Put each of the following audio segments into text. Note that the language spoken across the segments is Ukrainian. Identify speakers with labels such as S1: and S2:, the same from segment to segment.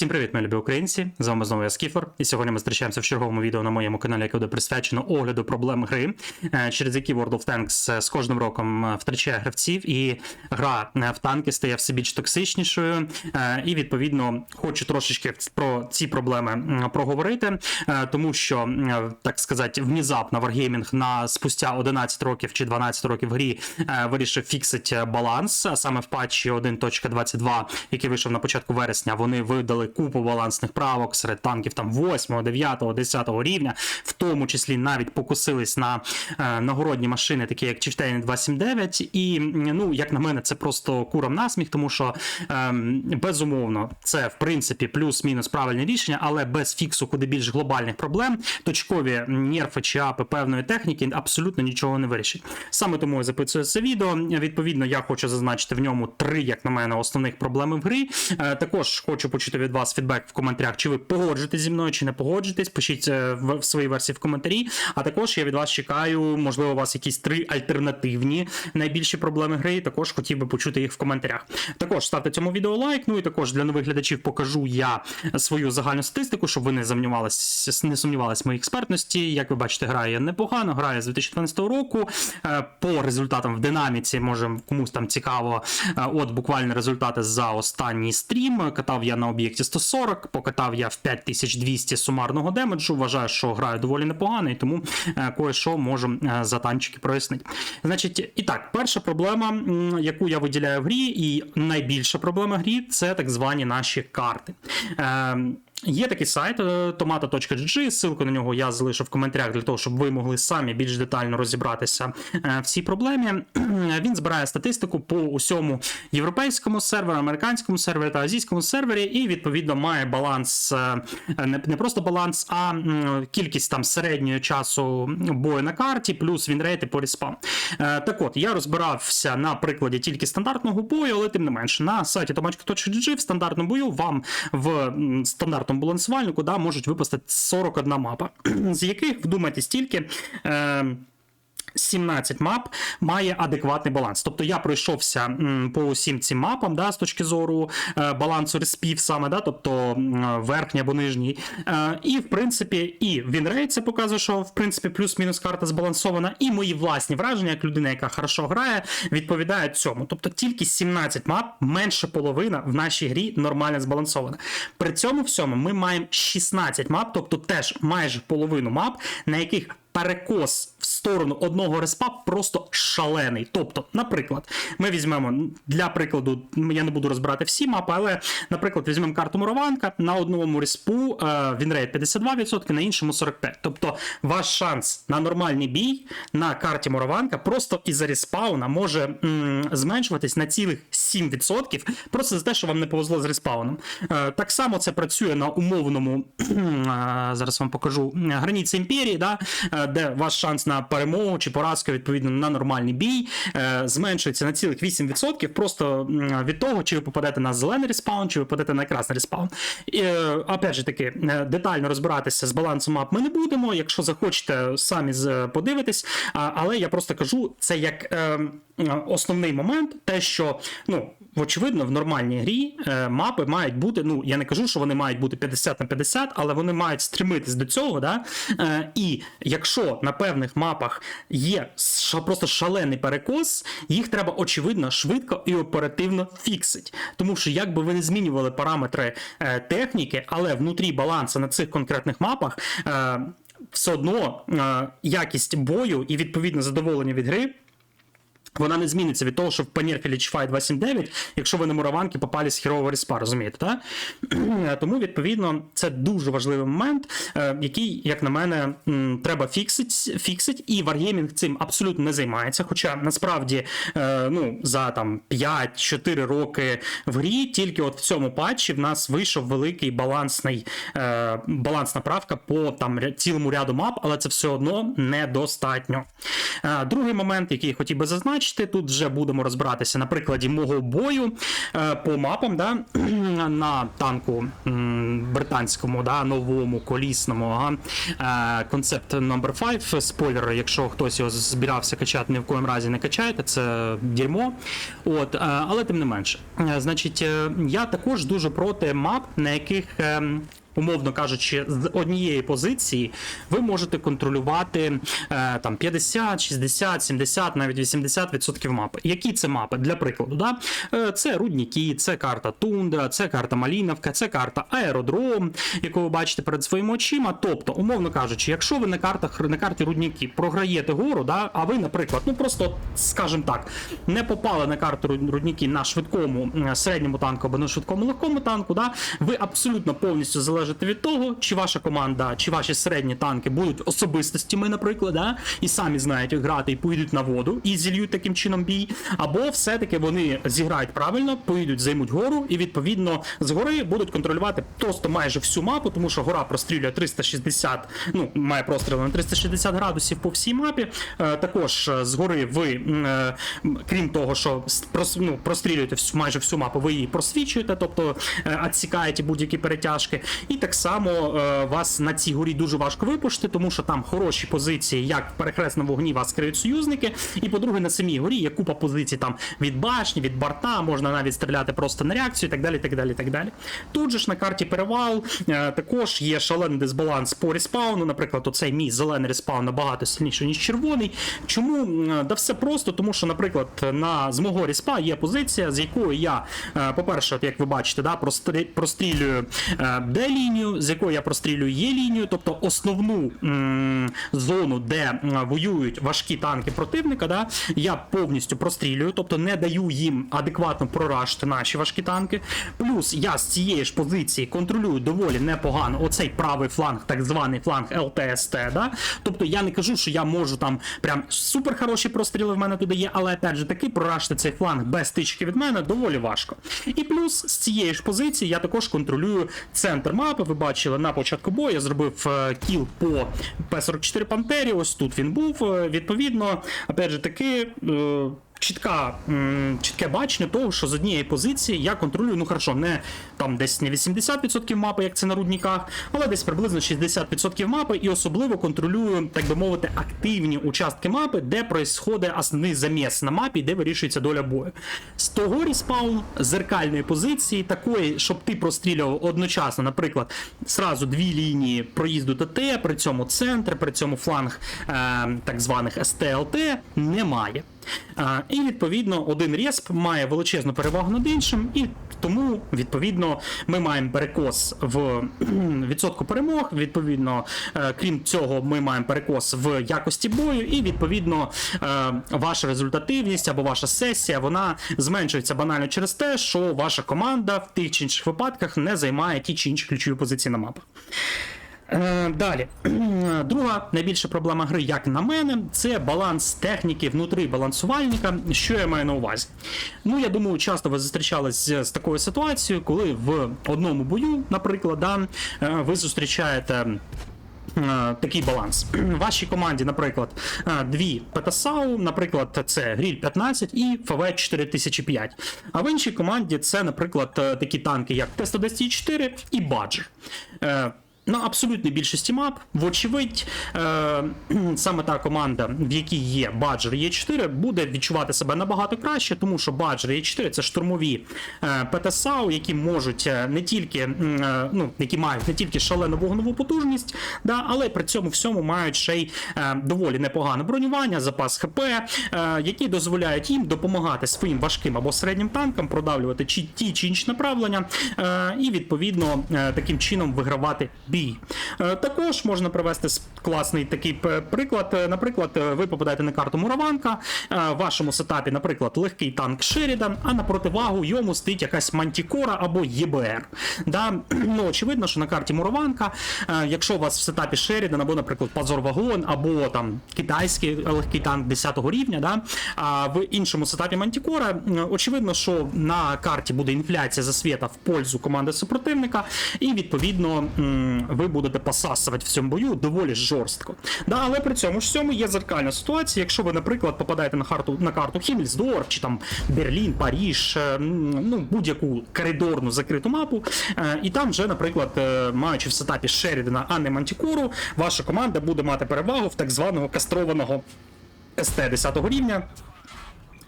S1: Всім привіт, мої любі українці! З вами знову я Скіфор, і сьогодні ми зустрічаємося в черговому відео на моєму каналі, яке буде присвячено огляду проблем гри, е, через які World of Tanks е, з кожним роком е, втрачає гравців, і гра в танки стає все більш токсичнішою. І відповідно хочу трошечки про ці проблеми проговорити, тому що, так сказати, внезапно Wargaming на спустя 11 років чи 12 років грі вирішив фіксити баланс. Саме в патчі 1.22, який вийшов на початку вересня, вони видали купу балансних правок серед танків там 8, 9, 10 рівня, в тому числі навіть покусились на е, нагородні машини, такі як Chieftain 279. І ну, як на мене, це просто курам насміх, тому що ем, безумовно це в принципі плюс-мінус правильне рішення, але без фіксу куди більш глобальних проблем, точкові нерфи чи апи певної техніки абсолютно нічого не вирішить. Саме тому я записую це відео. Відповідно, я хочу зазначити в ньому три, як на мене, основних проблеми в грі. Е, також хочу почути від вас фідбек в коментарях, чи ви погоджуєтесь зі мною, чи не погоджуєтесь. Пишіть е, в, своїй версії в коментарі. А також я від вас чекаю, можливо, у вас якісь три альтернативні найбільші проблеми гри. Також хотів би почути їх в коментарях. Також ставте цьому відео лайк. Ну і також для нових глядачів покажу я свою загальну статистику, щоб ви не сумнівалися, не сумнівались в моїй експертності. Як ви бачите, грає непогано, грає з 2012 року. Е, По результатам в динаміці, може комусь там цікаво. е, От буквально результати за останній стрім. Катав я на об'єкті 140, покатав я в 5200 сумарного демеджу. Вважаю, що граю доволі непогано, і тому е, кое-що можу е, за танчики прояснити. Значить, і так, перша проблема, яку я виділяю в грі, і найбільша проблема грі це так звані наші карти. Є такий сайт е, tomato.gg, ссылку на нього я залишу в коментарях для того, щоб ви могли самі більш детально розібратися е, в цій проблемі. Він збирає статистику по усьому європейському серверу, американському сервері та азійському сервері, і відповідно має баланс, е, не, просто баланс, а кількість там середнього часу бою на карті, плюс вінрейти по респам. Так от, я розбирався на прикладі тільки стандартного бою, але тим не менше, на сайті tomato.gg в стандартному бою вам в м, стандартному балансувальнику да, можуть випасти 41 мапа, з яких, вдумайтесь, тільки. Е, 17 мап має адекватний баланс. Тобто я пройшовся по усім цим мапам, да, з точки зору е, балансу респів саме, да, тобто верхній або нижній. Е, і в принципі, і Вінрейт це показує, що в принципі плюс-мінус карта збалансована, і мої власні враження, як людина, яка хорошо грає, відповідають цьому. Тобто тільки 17 мап, менше половина в нашій грі нормально збалансована. При цьому всьому ми маємо 16 мап, тобто теж майже половину мап, на яких перекос в сторону одного респа просто шалений. Тобто, наприклад, ми візьмемо для прикладу, я не буду розбирати всі мапи, але, наприклад, візьмемо карту Мурованка на одному респу е, вінрейт 52%, на іншому 45%. Тобто, ваш шанс на нормальний бій на карті Мурованка просто із-за респауна може м, зменшуватись на цілих 7%, просто за те, що вам не повезло з респауном. Е, так само це працює на умовному, е, зараз вам покажу, е, границі імперії, да, де ваш шанс на перемогу чи поразку відповідно на нормальний бій е, зменшується на цілих 8%, просто від того, чи ви попадете на зелений респаун, чи ви попадете на красний респаун. І, е, опять же таки, е, детально розбиратися з балансом мап ми не будемо. Якщо захочете, самі. А, але я просто кажу, це як основний момент, те, що ну. Очевидно, в нормальній грі е, мапи мають бути. Ну я не кажу, що вони мають бути 50 на 50, але вони мають стремитись до цього. Да? Е, і якщо на певних мапах є просто шалений перекос, їх треба очевидно швидко і оперативно фіксить. Тому що як би ви не змінювали параметри е, техніки, але внутрі балансу на цих конкретних мапах. Все одно якість бою і відповідно задоволення від гри вона не зміниться від того, що в Панірфілі Fight 279, якщо ви на мураванки попали з хірового респа, розумієте, так? Тому, відповідно, це дуже важливий момент, е, який, як на мене, треба фіксить, фіксить, і Wargaming цим абсолютно не займається. Хоча насправді е, ну, за там 5-4 роки в грі, тільки от в цьому патчі в нас вийшов великий балансний, е, балансна правка по там цілому ряду мап, але це все одно недостатньо. Другий момент, який я хотів би зазначити, бачите, тут вже будемо розбиратися на прикладі мого бою е, по мапам да, на танку британському, да, новому, колісному. Ага. Е, Концепт номер 5. Спойлер, якщо хтось його збирався качати, ні в коєму разі не качайте, це дерьмо. От, е, але тим не менше. Значить, я також дуже проти мап, на яких. Умовно кажучи, з однієї позиції ви можете контролювати е, там 50, 60, 70, навіть 80% мапи. Які це мапи? Для прикладу, да? Е, це рудніки, це карта Тундра, це карта Маліновка, це карта Аеродром, яку ви бачите перед своїми очима. Тобто, умовно кажучи, якщо ви на картах на карті рудніки програєте гору, да, а ви, наприклад, ну просто скажімо так, не попали на карту ру- рудніки на швидкому середньому танку або на швидкому легкому танку, да, ви абсолютно повністю залежите від того, чи ваша команда, чи ваші середні танки будуть особистостями, наприклад, да, і самі знають грати і поїдуть на воду і зільють таким чином бій, або все-таки вони зіграють правильно, поїдуть, займуть гору, і відповідно з гори будуть контролювати просто майже всю мапу, тому що гора прострілює 360, ну має простріли на 360 градусів по всій мапі. Е, також е, з гори ви, е, крім того, що ну, прострілюєте всю, майже всю мапу, ви її просвічуєте, тобто відсікаєте будь-які перетяжки. І так само е, вас на цій горі дуже важко випушити, тому що там хороші позиції, як в перехресному вогні вас криють союзники. І по-друге, на самій горі є купа позицій там від башні, від борта, можна навіть стріляти просто на реакцію, і так далі. так далі, так далі. Тут же ж на карті перевал е, також є шалений дисбаланс по респауну. Наприклад, оцей мій зелений респаун набагато сильніший, ніж червоний. Чому? Да все просто, тому що, наприклад, на з мого респа є позиція, з якою я, е, по-перше, як ви бачите, да, прострі- прострілюю е, Д-лінію, з якою я прострілюю Є-лінію, тобто основну м, зону, де воюють важкі танки противника, да, я повністю прострілюю, тобто не даю їм адекватно прорашити наші важкі танки. Плюс я з цієї ж позиції контролюю доволі непогано оцей правий фланг, так званий фланг ЛТСТ. Да? Тобто я не кажу, що я можу там прям супер хороші простріли в мене туди є, але опять же таки прорашити цей фланг без тички від мене доволі важко. І плюс з цієї ж позиції я також контролюю центр мапи. Ви бачили на початку бою, я зробив е, кіл по П-44 Пантері. Ось тут він був. Е, Відповідно, опять же таки. Чітка, чітке бачення того, що з однієї позиції я контролюю, ну хорошо, не там десь не 80% мапи, як це на рудниках, але десь приблизно 60% мапи, і особливо контролюю, так би мовити, активні участки мапи, де происходить основний заміс на мапі, де вирішується доля бою. З того респауну, зеркальної позиції, такої, щоб ти прострілював одночасно, наприклад, сразу дві лінії проїзду ТТ, при цьому центр, при цьому фланг е, так званих СТЛТ немає. І відповідно один респ має величезну перевагу над іншим, і тому відповідно ми маємо перекос в відсотку перемог. Відповідно, е, крім цього, ми маємо перекос в якості бою, і відповідно е, ваша результативність або ваша сесія вона зменшується банально через те, що ваша команда в тих чи інших випадках не займає ті чи інші ключові позиції на мапах. Е, Далі, друга найбільша проблема гри, як на мене, це баланс техніки внутрі балансувальника. Що я маю на увазі? Ну, я думаю, часто ви зустрічались з, такою ситуацією, коли в одному бою, наприклад, да, е, ви зустрічаєте. е, Такий баланс. В вашій команді, наприклад, дві ПТСАУ, наприклад, це Гріль 15 і ФВ 4005. А в іншій команді це, наприклад, такі танки, як Т-110-4 і Баджер. Е, на абсолютній більшості мап, вочевидь, е, саме та команда, в якій є Badger і Е4, буде відчувати себе набагато краще, тому що Badger і Е4 це штурмові е, ПТСАУ, які можуть е, не тільки е, ну, які мають не тільки шалену вогневу потужність, да, але при цьому всьому мають ще й е, доволі непогане бронювання, запас ХП, е, які дозволяють їм допомагати своїм важким або середнім танкам продавлювати чи ті чи інші направлення, е, і відповідно е, таким чином вигравати бій. Е, Також можна привести класний такий приклад. Е, Наприклад, е, ви попадаєте на карту Мураванка, в вашому сетапі, наприклад, легкий танк Шерідан, а на противагу йому стоїть якась Мантікора або ЄБР. Да? Ну, очевидно, що на карті Мураванка, якщо у вас в сетапі Шерідан, або, наприклад, Пазор Вагон, або там китайський легкий танк 10 рівня, да? а в іншому сетапі Мантікора, очевидно, що на карті буде інфляція засвіта в пользу команди супротивника, і відповідно ви будете посасувати в цьому бою доволі жорстко. Да, але при цьому ж всьому є зеркальна ситуація. Якщо ви, наприклад, попадаєте на карту на карту Хіммельсдорф чи там Берлін, Паріж, е, ну будь-яку коридорну закриту мапу, е, і там вже, наприклад, е, маючи в сетапі Шерідена, а не Мантікору, ваша команда буде мати перевагу в так званого кастрованого СТ 10 рівня.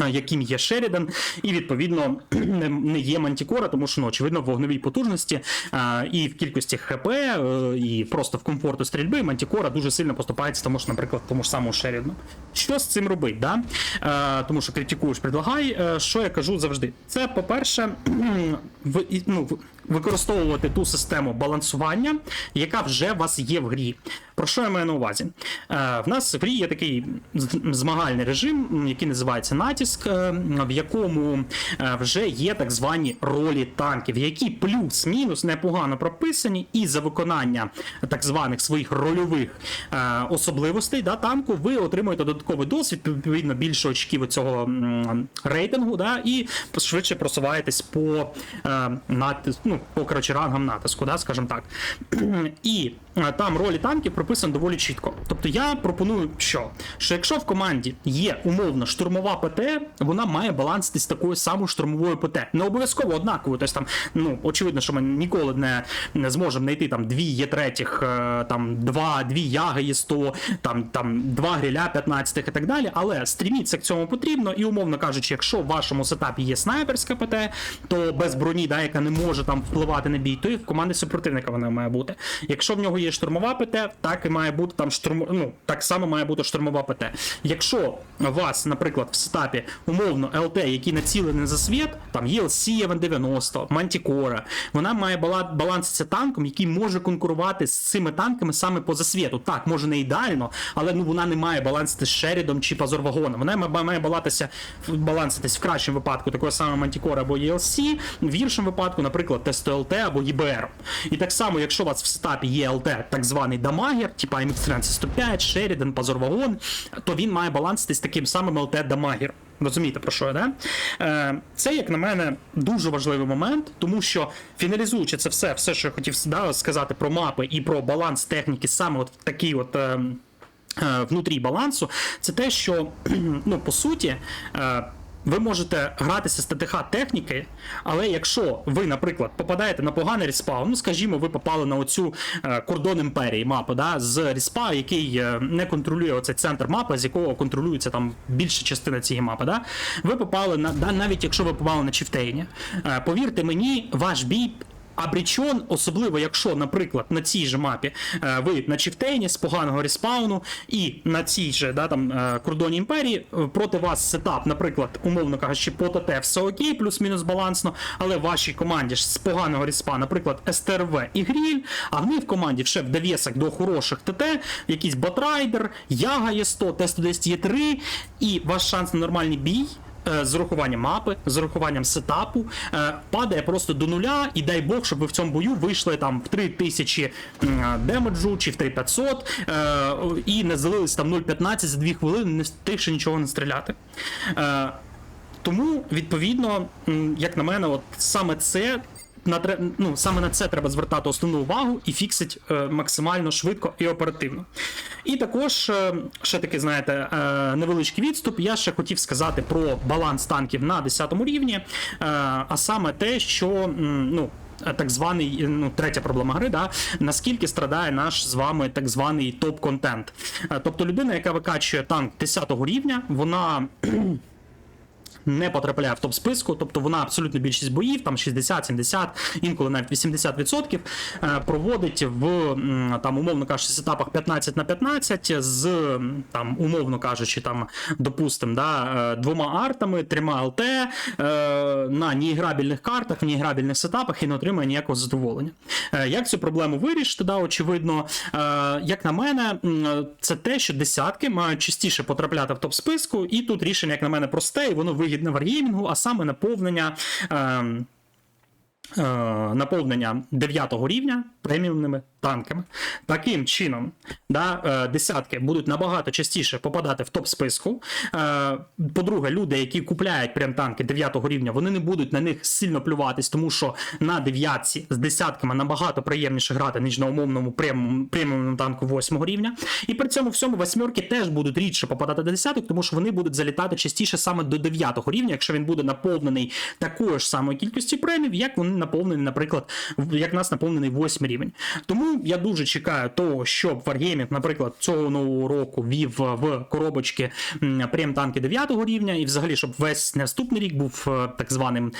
S1: Е, Яким є Шерідан, і відповідно не- є Мантікора, тому що ну, очевидно в вогневій потужності а, і в кількості ХП, е, і просто в комфорту стрільби Мантікора дуже сильно поступається, тому що, наприклад, тому ж самому Шерідану. Що з цим робить? Да? А, тому що критикуєш, предлагай. Е, що я кажу завжди? Це, по-перше, в, ну, в- використовувати ту систему балансування, яка вже у вас є в грі. Про що я маю на увазі? Е, в нас в грі є такий змагальний режим, який називається натиск, е, в якому е, вже є так звані ролі танків, які плюс-мінус непогано прописані, і за виконання так званих своїх рольових е, особливостей да, танку ви отримуєте додатковий досвід, відповідно більше очків цього рейтингу, да, і швидше просуваєтесь по е, натис, ну, по коротше, рангам натиску, да, скажімо так. І е, там ролі танків прописано доволі чітко. Тобто я пропоную, що? Що якщо в команді є умовно штурмова ПТ, вона має баланситись такою самою штурмовою ПТ. Не обов'язково однаковою. Тобто там, ну, очевидно, що ми ніколи не, не зможемо знайти там дві є третіх, е, там два, дві яги є 100, там, там два гриля 15 і так далі. Але стріміться к цьому потрібно, і умовно кажучи, якщо в вашому сетапі є снайперська ПТ, то без броні, да, яка не може там впливати на бій, то і в команди супротивника вона має бути. Якщо в нього є штурмова ПТ, так і має бути там штурм... ну, так само має бути штурмова ПТ. Якщо у вас, наприклад, в сетапі умовно ЛТ, який націлений за світ, там є Сієвен 90, Мантікора, вона має бала- баланситися танком, який може конкурувати з цими танками саме по засвіту. Так, може не ідеально, але ну вона не має балансити з Шерідом чи Пазорвагоном. Вона має, балатися, баланситись в кращому випадку такого саме Мантікора або ELC, в гіршому випадку, наприклад, Тесто ЛТ або ЄБР. І так само, якщо у вас в сетапі є ЛТ, так званий дамагер, типа MX 105, Шеріден, Пазорвагон, то він має баланситись таким самим ЛТ дамагер. Розумієте про що я, да? Е, це, як на мене, дуже важливий момент, тому що фіналізуючи це все, все, що я хотів да, сказати про мапи і про баланс техніки, саме от такий от. Е, е, внутрі балансу, це те, що ну, по суті. Ви можете гратися з ТТХ техніки, але якщо ви, наприклад, попадаєте на поганий респаун, ну скажімо, ви попали на оцю е, кордон імперії мапу, да, з респа, який е, не контролює оцей центр мапи, з якого контролюється там більша частина цієї мапи. Да, ви попали на да, навіть якщо ви попали на Чіфтейні, е, повірте мені, ваш бій Обречен, особливо якщо, наприклад, на цій же мапі е, ви на Чифтейні з поганого респауну, і на цій же да, там, е, кордоні імперії е, проти вас сетап, наприклад, умовно кажучи, по ТТ все окей, плюс-мінус балансно, але в вашій команді ж з поганого респа, наприклад, СТРВ і Гріль, а в них в команді ще в довісок до хороших ТТ, якийсь Батрайдер, Яга є 100, Т-110 є 3, і ваш шанс на нормальний бій з урахуванням мапи, з урахуванням сетапу, е, падає просто до нуля, і дай Бог, щоб ви в цьому бою вийшли там в 3000 м, демеджу чи в 3500 е, і не залились там 0.15 за 2 хвилини, не встигши нічого не стріляти. Е, тому, відповідно, як на мене, от саме це. На ну, саме на це треба звертати основну увагу і фіксить е, максимально швидко і оперативно. І також, е, ще таки, знаєте, е, невеличкий відступ. Я ще хотів сказати про баланс танків на 10 рівні, а саме те, що ну. Так званий, ну, третя проблема гри, да, наскільки страдає наш з вами так званий топ-контент. Тобто людина, яка викачує танк 10 рівня, вона не потрапляє в топ списку, тобто вона абсолютно більшість боїв, там 60, 70, інколи навіть 80% е, проводить в там, умовно кажучи, сетапах 15 на 15 з там, умовно кажучи, там, допустим, да, е, двома артами, трьома ЛТ е, на неіграбільних картах, в неіграбільних сетапах і не отримує ніякого задоволення. Як цю проблему вирішити? Да, очевидно, як на мене, це те, що десятки мають частіше потрапляти в топ списку, і тут рішення, як на мене, просте, і воно вигідне варгеймінгу, а саме наповнення. Е, е, Наповнення 9 рівня преміумними танками. Таким чином, да, е, десятки будуть набагато частіше попадати в топ списку. Е, По-друге, люди, які купляють прям танки 9 рівня, вони не будуть на них сильно плюватись, тому що на дев'ятці з десятками набагато приємніше грати, ніж на умовному преміум- преміумному танку 8 рівня. І при цьому всьому восьмерки теж будуть рідше попадати до десяток, тому що вони будуть залітати частіше саме до 9 рівня, якщо він буде наповнений такою ж самою кількістю премів, як вони наповнені, наприклад, як нас наповнений 8 рівень. Тому я дуже чекаю того, щоб Wargaming, наприклад, цього нового року вів в коробочки м, прем-танки 9 рівня, і взагалі, щоб весь наступний рік був е, так званим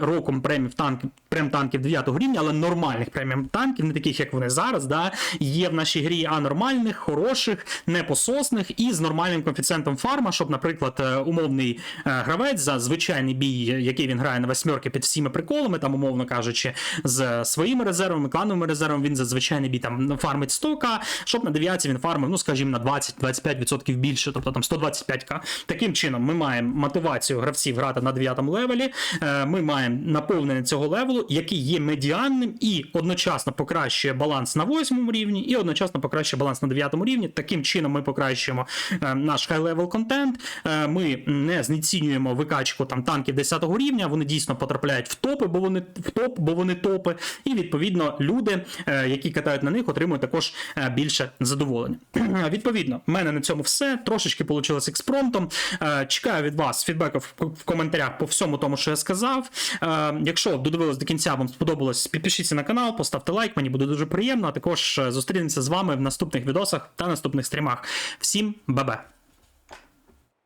S1: роком премів танків, прем-танків 9 рівня, але нормальних преміум танків, не таких, як вони зараз, да, є в нашій грі, а нормальних, хороших, непососних і з нормальним коефіцієнтом фарма, щоб, наприклад, е, умовний е, гравець за звичайний бій, який він грає на восьмерки під всіми приколами, там, умовно кажучи, з своїми резервами, клановими резервами, він за звичайний там фармить 100к, щоб на дев'ятці він фармив, ну скажімо, на 20-25% більше, тобто там 125к. Таким чином, ми маємо мотивацію гравців грати на 9 левелі. е, Ми маємо наповнення цього левелу, який є медіанним і одночасно покращує баланс на 8 рівні, і одночасно покращує баланс на 9 рівні. Таким чином ми покращуємо е, наш хай-левел контент. Е, Ми не знецінюємо викачку там танків 10 рівня. Вони дійсно потрапляють в топи, бо вони в топ, бо вони топи. І відповідно люди, які катають на них, отримують також е, більше задоволення. Відповідно, в мене на цьому все. Трошечки вийшло експромтом. Е, Чекаю від вас фідбеку в коментарях по всьому тому, що я сказав. Е, Якщо додивились до кінця, вам сподобалось, підпишіться на канал, поставте лайк, мені буде дуже приємно. А також зустрінемося з вами в наступних відосах та наступних стрімах. Всім бабе!